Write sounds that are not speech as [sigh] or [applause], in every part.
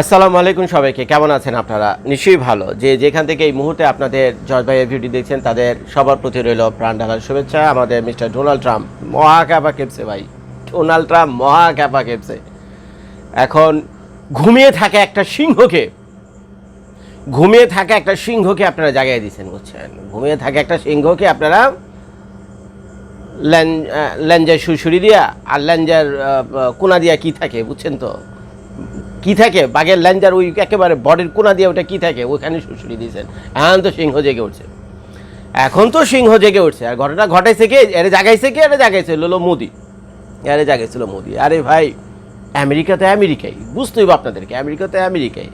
আসসালামু আলাইকুম সবাইকে, কেমন আছেন আপনারা? নিশ্চয়ই ভালো। যে যেখান থেকে এই মুহূর্তে আপনাদের জজ ভাইয়ের ভিডিও দেখছেন, তাদের সবার প্রতি রইল প্রাণ ঢালার শুভেচ্ছা। আমাদের মিস্টার ডোনাল্ড ট্রাম্প, মহা ক্যাপা কেপসে ভাই। ডোনাল্ড ট্রাম্প, মহা ক্যাপা কেপসে এখন ঘুমিয়ে থাকা একটা সিংহকে। ঘুমিয়ে থাকা একটা সিংহকে আপনারা জাগাই দিয়েছেন, বুঝছেন? ঘুমিয়ে থাকা একটা সিংহকে আপনারা ল্যাঞ্জার সুরসুরি দিয়া আর ল্যাঞ্জার কোনা দিয়া কি থাকে, বুঝছেন তো? কি থাকে? বাঘের ল্যাঞ্জার ওই একেবারে বডির কোনা দিয়ে ওটা কি থাকে? ওখানে সুরসুরি দিয়েছেন। এখন তো সিংহ জেগে উঠছে। এখন তো সিংহ জেগে উঠছে। আর ঘটনা ঘটাইছে কে? এরে জাগাইছে কে? এরে জাগাইছে হলো মোদি। এরে জাগাইছিল মোদি। আরে ভাই আমেরিকাতে আমেরিকাই। বুঝতেই হবে আপনাদেরকে আমেরিকাতে আমেরিকাই।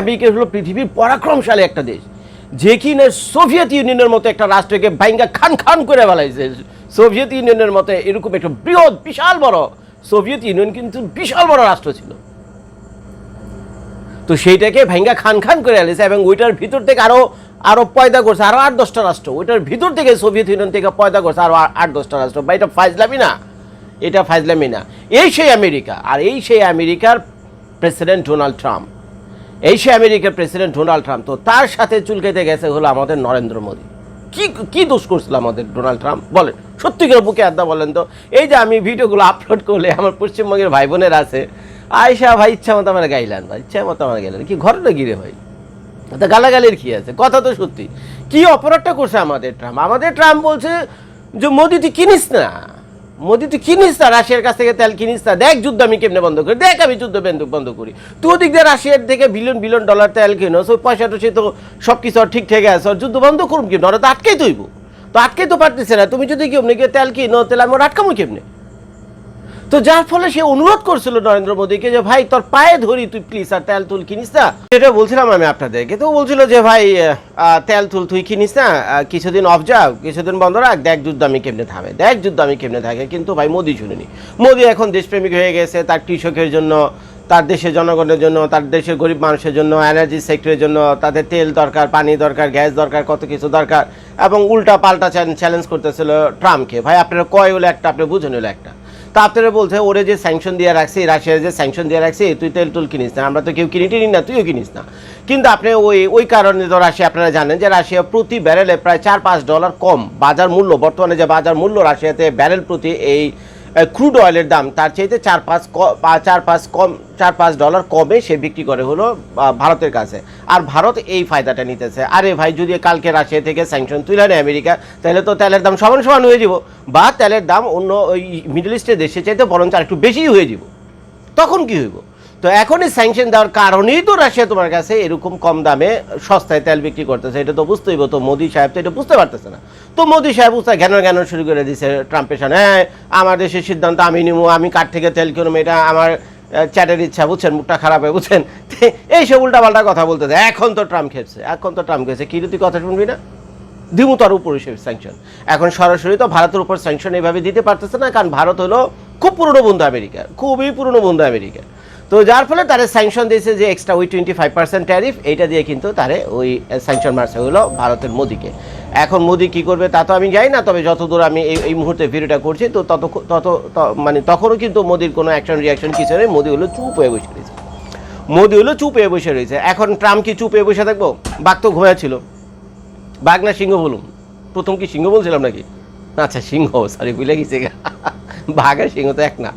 আমেরিকা হলো পৃথিবীর পরাক্রমশালী একটা দেশ। যে কিনা সোভিয়েত ইউনিয়নের মতো একটা রাষ্ট্রকে ভাইঙ্গা খান খান করে ফেলাইছে। সোভিয়েত ইউনিয়নের মতো এরকম একটা বৃহৎ, বিশাল বড় সোভিয়েত ইউনিয়ন কিন্তু বিশাল বড় রাষ্ট্র ছিল। তো সেইটাকে ভেঙ্গা খান খান করে আলেছে এবং ওইটার ভিতর থেকে আরও আরও পয়দা করছে, আরও আট দশটা রাষ্ট্র। ওইটার ভিতর থেকে সোভিয়েত ইউনিয়ন থেকে পয়দা করছে, আরও আট দশটা রাষ্ট্র। বা এটা ফাইজলামি না। এটা ফাইজলামি না। এই সেই আমেরিকা। আর এই সেই আমেরিকার প্রেসিডেন্ট ডোনাল্ড ট্রাম্প। এই সেই আমেরিকার প্রেসিডেন্ট ডোনাল্ড ট্রাম্প। তো তার সাথে চুলকেতে গেছে হলো আমাদের নরেন্দ্র মোদী। কি কি দোষ করছিল আমাদের ডোনাল্ড ট্রাম্প? বলেন, সত্যিকার বুকে আড্ডা বলেন তো। এই যে আমি ভিডিওগুলো আপলোড করলে আমার পশ্চিমবঙ্গের ভাই বোনের আছে আয়সা ভাই ইচ্ছা মতো আমার গাইলেন ভাই ইচ্ছা মতো আমার গাইলেন কি ঘটনা গিরে ভাই? তা গালাগালির কি আছে? কথা তো সত্যি। কি অপরাধটা করছে আমাদের ট্রাম্প? আমাদের ট্রাম্প বলছে যে মোদি তুই কিনিস না। মোদি তুই কিনিস না, রাশিয়ার কাছ থেকে তেল কিনিস না। দেখ যুদ্ধ আমি কেমনে বন্ধ করি? দেখ আমি যুদ্ধ বন্ধ বন্ধ করি। তুই ওদিক দিয়ে রাশিয়ার থেকে বিলিয়ন বিলিয়ন ডলার তেল কিনো। ওই পয়সা টসে তো সব কিছু ঠিক ঠেকে আছে। যুদ্ধ বন্ধ করুন কেমনে? ওরা তো আটকেই তৈব তো আটকেই তো পারতেছে না। তুমি যদি কেমনি গিয়ে তেল কিনো, তেল আমি আটকামো কেমনে? তো যার ফলে সে অনুরোধ করছিল নরেন্দ্র মোদীকে যে, ভাই, তোর পায়ে ধরি, তুই প্লিজ আর তেল তুল কিনিস না? এটা বলছিলাম আমি আপনাদেরকে। তো বলছিল যে, ভাই তেল তুল তুই কিনিস না কিছুদিন অফ যাও, কিছুদিন বন্ধ রাখ, দেখ যুদ্ধ আমি কেমনে থামে, দেখ যুদ্ধ আমি কেমনে থাকে। কিন্তু ভাই, মোদী শুনিনি। মোদী এখন দেশপ্রেমিক হয়ে গেছে, তার কৃষকের জন্য, তার দেশের জনগণের জন্য, তার দেশের গরিব মানুষের জন্য এনার্জি সেক্টরের জন্য, তাদের তেল দরকার, পানি দরকার গ্যাস দরকার, কত কিছু দরকার, এবং উল্টা পাল্টা চ্যালেঞ্জ করতেছিল ট্রাম্পকে। ভাই, আপনারা কয় হলো একটা, আপনি বুঝেন হলো একটা। তা আপনারা বলছে, ওরে যে স্যাংশন দিয়ে রাখছি রাশিয়ার যে স্যাংশন দিয়ে রাখছি তুই তেল টুল কিনিস না। আমরা তো কেউ কিনি টিনি না, তুইও কিনিস না। কিন্তু আপনি ওই ওই কারণে তো রাশিয়া, আপনারা জানেন যে রাশিয়া প্রতি ব্যারেলে প্রায় চার পাঁচ ডলার কম। বাজার মূল্য, বর্তমানে যে বাজার মূল্য রাশিয়াতে ব্যারেল প্রতি এই ক্রুড অয়েলের দাম, তার চাইতে চার পাঁচ চার পাঁচ কম, চার পাঁচ ডলার কমে সে বিক্রি করে হলো ভারতের কাছে। আর ভারত এই ফায়দাটা নিতেছে। আরে ভাই, যদি কালকে রাশিয়া থেকে স্যাংশন তুলে নেয় আমেরিকা, তাহলে তো তেলের দাম সমান সমান হয়ে যাব। বা তেলের দাম অন্য ওই মিডল ইস্টের দেশে চাইতে বরঞ্চ আর একটু বেশিই হয়ে যাব। তখন কি হইব? তো এখনই স্যাংশন দেওয়ার কারণেই তো রাশিয়া তোমার কাছে এরকম কম দামে সস্তায় তেল বিক্রি করতেছে। এটা তো বুঝতেই তো মোদি সাহেব তো এটা বুঝতে পারতেছে না। তো মোদি সাহেব বুঝতে জ্ঞান জ্ঞান শুরু করে দিছে ট্রাম্পের সামনে। হ্যাঁ আমার দেশের সিদ্ধান্ত আমি নিবো, আমি কাঠ থেকে তেল কিনবো, এটা আমার চ্যাটের ইচ্ছা, বুঝছেন? মুখটা খারাপ হয়, বুঝছেন? [laughs] এইসব উল্টাপাল্টা কথা বলতেছে। এখন তো ট্রাম্প খেপছে, এখন তো ট্রাম্প খেয়েছে কি কথা শুনবি না? দিমু তার উপর স্যাংশন এখন সরাসরি তো ভারতের উপর স্যাংশন এইভাবে দিতে পারতেছে না, কারণ ভারত হলো খুব পুরনো বন্ধু আমেরিকার খুবই পুরনো বন্ধু আমেরিকার তো যার ফলে তারা স্যাংশন দিয়েছে যে এক্সট্রা ওই টোয়েন্টি ফাইভ পার্সেন্ট ট্যারিফ এইটা দিয়ে কিন্তু তারে ওই স্যাংশন মারছে হলো ভারতের মোদিকে। এখন মোদি কি করবে তা তো আমি জানি না, তবে যতদূর আমি এই এই মুহূর্তে ভিডিওটা করছি, তো তত তত মানে তখনও কিন্তু মোদির কোনো অ্যাকশন রিয়াকশন কিছু নেই, মোদি হলো চুপ হয়ে বসে রয়েছে। মোদি হলো চুপ হয়ে বসে রয়েছে। এখন ট্রাম্প কি চুপ হয়ে বসে থাকব? বাঘ তো ঘুমাচ্ছিল বাঘ না সিংহ বলুন? প্রথম কি সিংহ বলছিলাম নাকি? আচ্ছা সিংহ সরি ভুলে গেছি। বাঘ আর সিংহ তো এক না।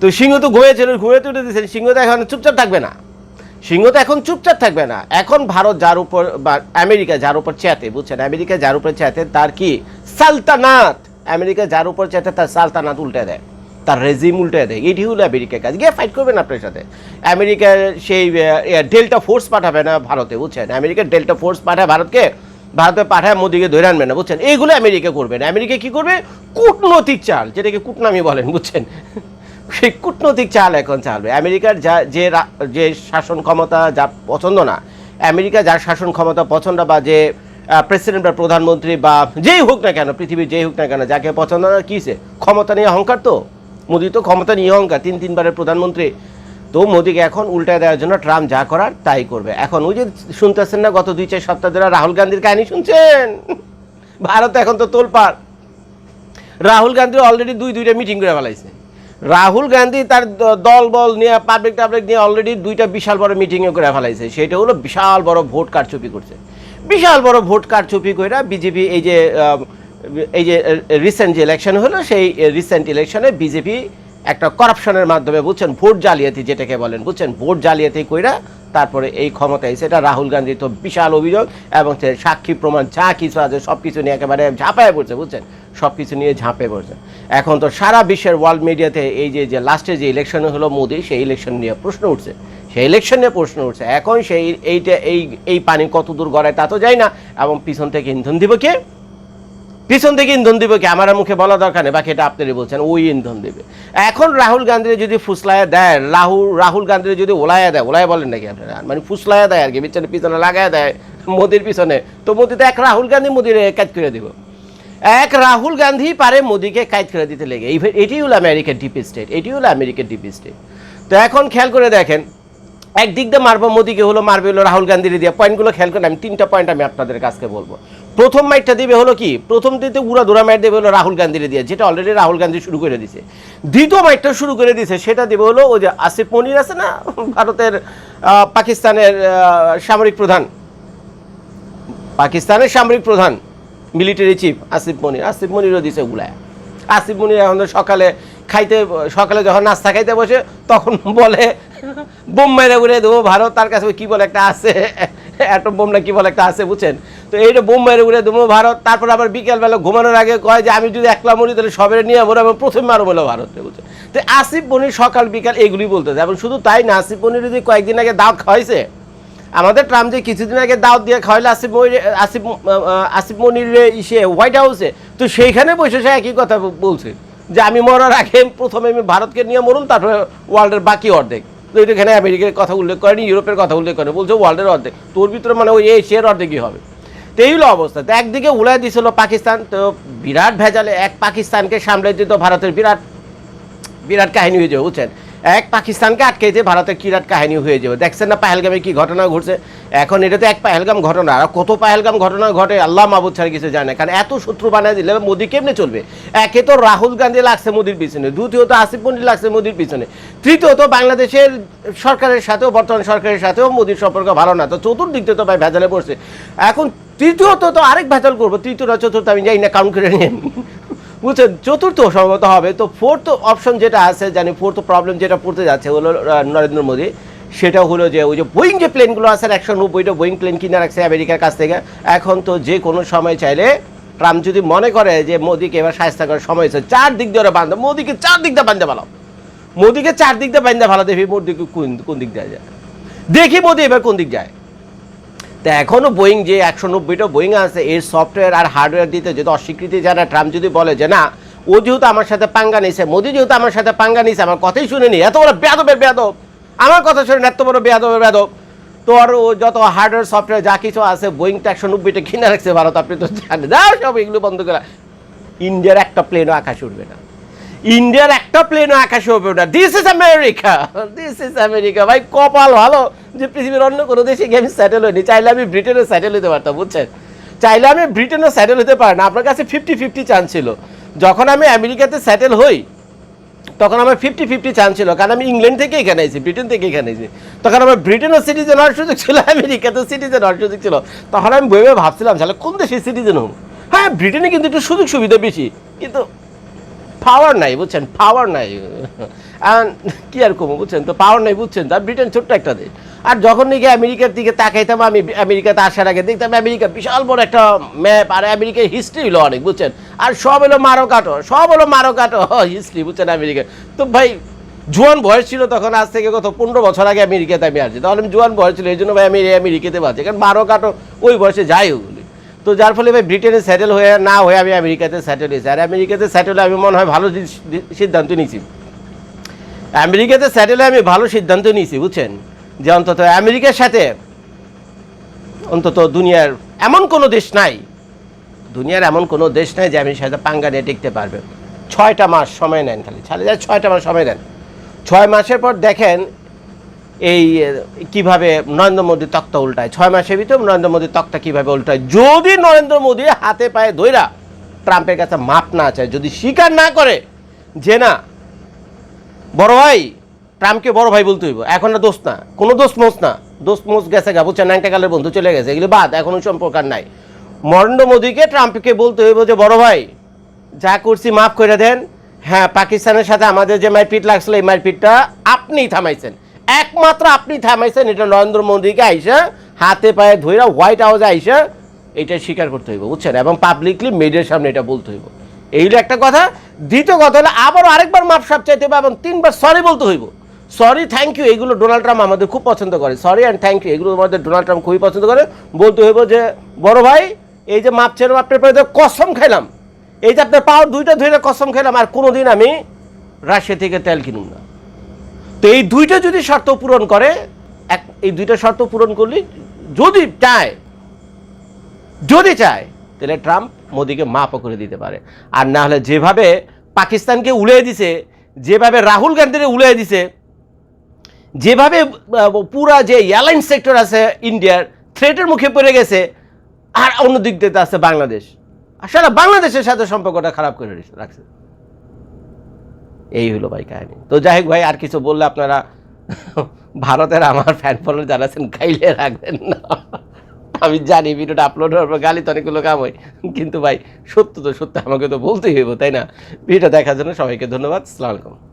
তো সিংহ তো ঘুমিয়েছিল ঘুরে উঠে দিয়েছেন সিংহ তো এখন চুপচাপ থাকবে না। সিংহ তো এখন চুপচাপ থাকবে না। এখন ভারত যার উপর, বা আমেরিকা যার উপর চেতে বুঝছেন? আমেরিকা যার উপর চেতে তার কি? সালতানাত। আমেরিকা যার উপর চেতে তার সালতানাত উল্টে দেয়। তার রেজিম উল্টে দেয়। এটি হলো আমেরিকার কাজ। গিয়ে ফাইট করবেন আপনার সাথে। আমেরিকার সেই ডেল্টা ফোর্স পাঠাবে না ভারতে, বুঝছেন? আমেরিকার ডেল্টা ফোর্স পাঠায় ভারতকে। ভারতে পাঠায় মোদিকে ধরে আনবে না, বুঝছেন? এইগুলো আমেরিকা করবে না। আমেরিকা কি করবে? কূটনৈতিক চাল, যেটাকে কূটনামি বলেন, বুঝছেন? সেই কূটনৈতিক চাল এখন চালবে। আমেরিকার যা, যে যে শাসন ক্ষমতা যা পছন্দ না, আমেরিকা যার শাসন ক্ষমতা পছন্দ বা যে প্রেসিডেন্ট বা প্রধানমন্ত্রী বা যেই হোক না কেন, পৃথিবীর যেই হোক না কেন, যাকে পছন্দ না কিসে ক্ষমতা নিয়ে অহংকার তো? মোদি তো ক্ষমতা নিয়ে অহংকার, তিন, তিনবারের প্রধানমন্ত্রী। তো মোদিকে এখন উল্টায় দেওয়ার জন্য ট্রাম্প যা করার তাই করবে। এখন ওই যে শুনতেছেন না, গত দুই, চার সপ্তাহ ধরে রাহুল গান্ধীর কাহিনী শুনছেন? ভারত এখন তো তোলপাড়। রাহুল গান্ধী অলরেডি দুই, দুইটা মিটিং করে ফেলাইছে। রাহুল গান্ধী তার দল বল নিয়ে পাবলিক টাবলিক নিয়ে অলরেডি দুইটা বিশাল বড় মিটিংও করে ফেলাইছে। সেটা হলো বিশাল বড় ভোট কারচুপি করছে। বিশাল বড় ভোট কারচুপি করে বিজেপি এই যে এই যে রিসেন্ট যে ইলেকশন হলো, সেই রিসেন্ট ইলেকশনে বিজেপি একটা করাপশনের মাধ্যমে বুঝছেন, ভোট জালিয়াতি যেটাকে বলেন, বুঝছেন? ভোট জালিয়াতি কইরা তারপরে এই ক্ষমতায় সেটা রাহুল গান্ধীর তো বিশাল অভিযোগ এবং সাক্ষী প্রমাণ, যা কিছু আছে সব কিছু নিয়ে একেবারে ঝাঁপায় পড়ছে, বুঝছেন? সব কিছু নিয়ে ঝাঁপে পড়ছে। এখন তো সারা বিশ্বের ওয়ার্ল্ড মিডিয়াতে এই যে যে লাস্টে যে ইলেকশন হলো মোদি, সেই ইলেকশন নিয়ে প্রশ্ন উঠছে। সেই ইলেকশন নিয়ে প্রশ্ন উঠছে। এখন সেই এইটা, এই এই পানি কত দূর গড়ায় তা তো যায় না। এবং পিছন থেকে ইন্ধন দিব কে? পিছন থেকে ইন্ধন দিবে কি? আমার মুখে বলা দরকার নেই বাকি এটা আপনারই বলছেন, ওই ইন্ধন দেবে। এখন রাহুল গান্ধী যদি ফুসলায়া দেয় রাহুল রাহুল গান্ধী যদি ওলায়া দেয়, ওলায়া বলেন নাকি আপনারা? মানে ফুসলায়া দেয় আর কি পিছনে পিছনে লাগায় দেয় মোদির পিছনে। তো মোদি তো এক রাহুল গান্ধী মোদির কাজ করে দিব। এক রাহুল গান্ধী পারে মোদিকে কাজ করে দিতে লেগে। এটি হলো আমেরিকার ডিপ স্টেট এটি হলো আমেরিকার ডিপ স্টেট। তো এখন খেয়াল করে দেখেন, একদিক দিয়ে মারবো মোদিকে হলো, মারবে হলো রাহুল গান্ধীর দিয়ে। পয়েন্টগুলো খেয়াল করে আমি, তিনটা পয়েন্ট আমি আপনাদের কাছকে বলব। প্রথম মাইটটা দিবে হলো কি, প্রথম দিতে উড়া দুরা মাইট দেবে হলো রাহুল গান্ধীর দিয়ে, যেটা অলরেডি রাহুল গান্ধী শুরু করে দিছে। দ্বিতীয় মাইটটা শুরু করে দিছে, সেটা দিবে হলো ওই যে আসিফ মনির আছে না, ভারতের পাকিস্তানের সামরিক প্রধান। পাকিস্তানের সামরিক প্রধান। মিলিটারি চিফ আসিফ মনির আসিফ মনিরও দিছে উলায় আসিফ মনির এখন সকালে খাইতে, সকালে যখন নাস্তা খাইতে বসে, তখন বলে, বোম মেরে উড়ে দেবো ভারত। তার কাছে কি বলে একটা আছে? অ্যাটম বোম না কি বলে একটা আছে, বুঝছেন? তো এইটা বোম মেরে উড়ে দেবো ভারত। তারপর আবার বিকেলবেলা ঘুমানোর আগে কয় যে, আমি যদি একলা মরি, তাহলে সবের নিয়ে মরে এবং প্রথম মারো বলে ভারতকে বুঝছেন? তো আসিফ মনির সকাল বিকাল এগুলি বলতেছে। এবং শুধু তাই না আসিফ মনির যদি কয়েকদিন আগে দাওয়াত খাওয়াইছে আমাদের ট্রাম্প যে কিছুদিন আগে দাওয়াত দিয়ে খাওয়াইলে আসিফ আসিফ আসিফ মনির ইসে হোয়াইট হাউসে, তো সেইখানে বসে সে একই কথা বলছে, যে আমি মরার আগে প্রথমে আমি ভারতকে নিয়ে মরুন তারপরে ওয়ার্ল্ডের বাকি অর্ধেক। তো এখানে আমেরিকার কথা উল্লেখ করেনি, ইউরোপের কথা উল্লেখ করে বলছে ওয়ার্ল্ডের অর্ধেক তোর ভিতরে মানে ওই এশিয়ার অর্ধেকই হবে। তো এই হলো অবস্থা। তো একদিকে উলাই দিছিল পাকিস্তান, তো বিরাট ভেজালে এক পাকিস্তানকে সামলে দিত ভারতের বিরাট বিরাট কাহিনী হয়ে যাবে বুঝছেন? এক পাকিস্তানকে আটকেছে ভারতের কিরাট কাহিনী হয়ে যাবে। দেখছেন না পাহেলগামে কি ঘটনা ঘটছে? এখন এটা তো এক পাহেলগাম ঘটনা। আর কত পাহেলগাম ঘটনা ঘটে, আল্লাহ মাহবুদ ছাড়া কিছু জানে কারণ এত শত্রু বানিয়ে দিলে মোদি কেমনে চলবে? একে তো রাহুল গান্ধী লাগছে মোদির পিছনে, দ্বিতীয়ত আসিফ মন্ডি লাগছে মোদির পিছনে, তৃতীয়ত বাংলাদেশের সরকারের সাথেও, বর্তমান সরকারের সাথেও মোদির সম্পর্ক ভালো না। তো চতুর্দিক তো ভাই ভেজালে পড়ছে। এখন তৃতীয়ত তো আরেক ভেজাল করব তৃতীয়টা চতুর্থ, আমি যাই না কাউন্ট করে নিয়ে। বুঝছেন চতুর্থ সম্ভবত হবে। তো ফোর্থ অপশন যেটা আছে, জানি ফোর্থ প্রবলেম যেটা পড়তে যাচ্ছে হলো নরেন্দ্র মোদী। সেটা হলো যে, ওই যে বোয়িং যে প্লেনগুলো আছে, একশো নব্বইটা বোয়িং প্লেন কিনে রাখছে আমেরিকার কাছ থেকে। এখন তো যে কোনো সময় চাইলে ট্রাম্প যদি মনে করে যে, মোদিকে এবার সাহায্য করার সময় হয়েছে চার দিক দিয়ে বান্ধব মোদিকে চার দিক দিয়ে বান্ধে ভালো। মোদিকে চার দিক দিয়ে বান্ধে ভালো, দেখি মোদিকে কোন কোন দিক দিয়ে যায়। দেখি মোদি এবার কোন দিক যায়। তা এখনও বোয়িং যে একশো নব্বইটা বোয়িং আছে, এর সফটওয়্যার আর হার্ডওয়্যার দিতে যদি অস্বীকৃতি জানা ট্রাম্প যদি বলে যে না, ও যেহেতু আমার সাথে পাঙ্গা নিছে মোদি যেহেতু আমার সাথে পাঙ্গা নিছে, আমার কথাই শুনেনি, এত বড় বেয়াদবের বেয়াদব, আমার কথা শুনেন, এত বড় বেয়াদবের বেয়াদব তোর ও যত হার্ডওয়্যার সফটওয়্যার যা কিছু আছে বোয়িংটা একশো নব্বইটা কিনে রাখছে ভারত, আপনি তো জানেন সব এগুলো বন্ধ করে, ইন্ডিয়ার একটা প্লেনও আকাশে উঠবে না। ইন্ডিয়ার একটা প্লেনও আকাশে উঠবে না। This is America this is America ভাই, কপাল ভালো যে পৃথিবীর অন্য কোনো দেশে গিয়ে আমি স্যাটেল হইনি। চাইলে আমি ব্রিটেনে স্যাটেল হতে পারতাম, বুঝছেন? চাইলে আমি ব্রিটেনে স্যাটেল হতে পারি না। আপনার কাছে ফিফটি ফিফটি চান্স ছিল। যখন আমি আমেরিকাতে স্যাটেল হই, তখন আমার ফিফটি ফিফটি চান্স ছিল। কারণ আমি ইংল্যান্ড থেকে এখানে এসেছি ব্রিটেন থেকে এখানে এসেছি তখন আমার ব্রিটেনও সিটিজেন হওয়ার সুযোগ ছিল, আমেরিকাতেও সিটিজেন হওয়ার সুযোগ ছিল। তখন আমি ভেবে ভাবছিলাম, তাহলে কোন দেশে সিটিজেন হব? হ্যাঁ ব্রিটেনে কিন্তু একটু সুযোগ সুবিধা বেশি। কিন্তু পাওয়ার নাই, বুঝছেন? পাওয়ার নাই। কি আর করব বুঝছেন? তো পাওয়ার নাই, বুঝছেন? তো ব্রিটেন ছোট্ট একটা দেশ। আর যখন নাকি আমেরিকার দিকে তাকাইতাম, আমি আমেরিকাতে আসার আগে দেখতাম আমেরিকা বিশাল বড় একটা ম্যাপ আর আমেরিকার হিস্ট্রি হলো অনেক, বুঝছেন? আর সব হলো মারো কাটো, সব হলো মারো কাটো। হিস্ট্রি বুঝছেন আমেরিকার তো ভাই, জোয়ান বয়স ছিল তখন, আজ থেকে কত পনেরো বছর আগে আমেরিকাতে আমি আসছি। তাহলে আমি জোয়ান বয়স ছিল, এই জন্য ভাই আমি আমেরিকাতে বাঁচি। কারণ মারো কাটো ওই বয়সে যাই ওগুলি তো যার ফলে ভাই ব্রিটেনে সেটেল হয়ে না হয়ে আমি আমেরিকাতে সেটেল হয়েছি। আর আমেরিকাতে সেটেল আমি মনে হয় ভালো সিদ্ধান্ত নিয়েছি। আমেরিকাতে সেটেল আমি ভালো সিদ্ধান্ত নিয়েছি, বুঝছেন? যে অন্তত আমেরিকার সাথে অন্তত দুনিয়ার এমন কোনো দেশ নাই, দুনিয়ার এমন কোনো দেশ নাই যে আমি সাথে পাঙ্গা নিয়ে টিকতে পারবে। ছয়টা মাস সময় নেন খালি। ছাড়ে যায় ছয়টা মাস সময় নেন। ছয় মাসের পর দেখেন এই কীভাবে নরেন্দ্র মোদী তক্তা উল্টায়? ছয় মাসের ভিতরে নরেন্দ্র মোদী তক্তা কীভাবে উল্টায়? যদি নরেন্দ্র মোদী হাতে পায়ে ধইরা ট্রাম্পের কাছে মাপ না চায়, যদি স্বীকার না করে যে না, বড় ভাই, ট্রাম্পকে বড় ভাই বলতে হইব, এখন না দোষ না, কোনো দোষ মোষ না, দোষ মোষ গেছে গা কালের বন্ধু চলে গেছে, এগুলো বাদ, এখন ওই সম্পর্ক নাই। নরেন্দ্র মোদীকে ট্রাম্পকে বলতে হইব যে, বড় ভাই, যা করছি মাফ করে দেন। হ্যাঁ পাকিস্তানের সাথে আমাদের যে মারপিট লাগছিল, এই মারপিটটা আপনিই থামাইছেন। একমাত্র আপনি থামাইছেন, এটা নরেন্দ্র মোদীকে আইসা হাতে পায়ে ধইরা হোয়াইট হাউসে আইসা এটা স্বীকার করতে হইব, বুঝছেন? এবং পাবলিকলি মিডিয়ার সামনে এটা বলতে হইব। এই হলো একটা কথা। দ্বিতীয় কথা হলো, আবারও আরেকবার মাপ সাপ চাইতে হবে এবং তিনবার সরি বলতে হইব। সরি থ্যাংক ইউ এগুলো ডোনাল্ড ট্রাম্প আমাদের খুব পছন্দ করে। সরি অ্যান্ড থ্যাংক ইউ এগুলো আমাদের ডোনাল্ড ট্রাম্প খুবই পছন্দ করে। বলতে হইব যে, বড় ভাই, এই যে মাপ ছেড়ে আপনার পরে কসম খাইলাম, এই যে আপনার পাওয়ার দুইটা ধরে কসম খেলাম আর কোনোদিন আমি রাশিয়া থেকে তেল কিনুম না। তো এই দুইটা যদি শর্ত পূরণ করে, এক, এই দুইটা শর্ত পূরণ করলে যদি চায় যদি চায়, তাহলে ট্রাম্প মোদিকে মাপও করে দিতে পারে। আর না হলে যেভাবে পাকিস্তানকে উড়িয়ে দিছে, যেভাবে রাহুল গান্ধীকে উড়িয়ে দিছে, যেভাবে পুরা যে এয়ারলাইন সেক্টর আছে ইন্ডিয়ার, থ্রেটের মুখে পড়ে গেছে, আর অন্য দিক দিয়ে আছে বাংলাদেশ। আর সারা বাংলাদেশের সাথে সম্পর্কটা খারাপ করে রাখছে। এই হলো ভাই কাহিনি। তো যাই হোক ভাই, আর কিছু বললে আপনারা? ভারতের আমার ফ্যান ফলোয়ার যারা আছেন, গাইলে রাখবেন না। আমি জানি ভিডিওটা আপলোড হওয়ার পর গালি তো অনেকগুলো কাম হয়। কিন্তু ভাই, সত্য তো সত্য, আমাকে তো বলতেই হইব, তাই না? ভিডিও দেখার জন্য সবাইকে ধন্যবাদ সালামালাইকুম